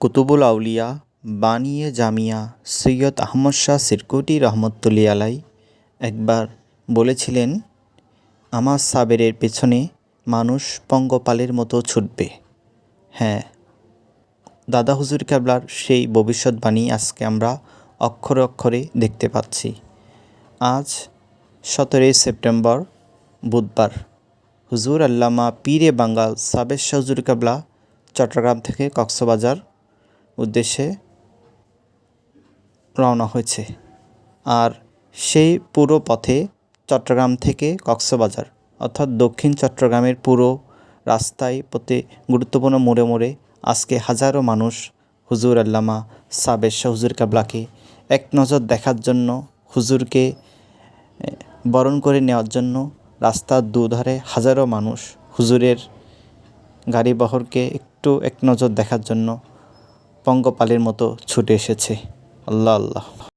কুতুবুল আউলিয়া, বানিয়ে জামিয়া সৈয়দ আহমদ শাহ সিরকুটি রহমতুল্লি আলাই একবার বলেছিলেন, আমার সাবেরের পেছনে মানুষ পঙ্গপালের মতো ছুটবে। হ্যাঁ দাদা হুজুর কেবলার সেই ভবিষ্যৎবাণী আজকে আমরা অক্ষরে অক্ষরে দেখতে পাচ্ছি। আজ সতেরোই সেপ্টেম্বর বুধবার। হুজুর আল্লামা পীরে বাঙ্গাল সাবের হুজুর কেবলা চট্টগ্রাম থেকে কক্সবাজার উদ্দেশ্যে রওনা হয়েছে। আর সেই পুরো পথে চট্টগ্রাম থেকে কক্সবাজার, অর্থাৎ দক্ষিণ চট্টগ্রামের পুরো রাস্তায় প্রতি গুরুত্বপূর্ণ মোড়ে মোড়ে আজকে হাজারো মানুষ হুজুর আল্লামা সাবের শাহ হুজুর কাবলাকে এক নজর দেখার জন্য, হুজুরকে বরণ করে নেওয়ার জন্য রাস্তার দুধারে হাজারো মানুষ হুজুরের গাড়ি বহরকে একটু এক নজর দেখার জন্য পঙ্গপালের মতো ছুটে এসেছে। আল্লাহ আল্লাহ।